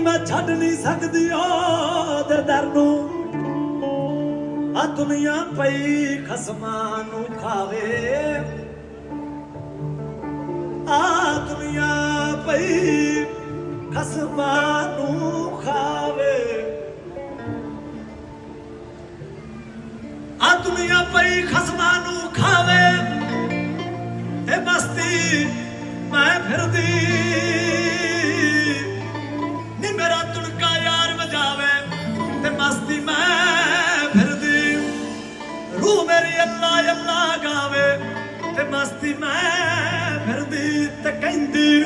ਮੈਂ ਛੱਡ ਨਹੀਂ ਸਕਦੀ ਉਹਦੇ ਦਰ ਨੂੰ। ਆ ਦੁਨੀਆ ਪਈ ਖਸਮਾਂ ਨੂੰ ਖਾਵੇ। ਆ ਦੁਨੀਆ ਪਈ ਖਸਮਾਂ ਨੂੰ ਖਾਵੇ। ਆ ਦੁਨੀਆ ਪਈ ਖਸਮਾਂ ਨੂੰ ਮਸਤੀ ਮੈਂ ਫਿਰਦੀ। ਰੂਹ ਮੇਰੀ ਅੱਲਾ ਅੱਲਾ ਗਾਵੇ ਤੇ ਮਸਤੀ ਮੈਂ ਫਿਰਦੀ ਤੇ ਕਹਿੰਦੀ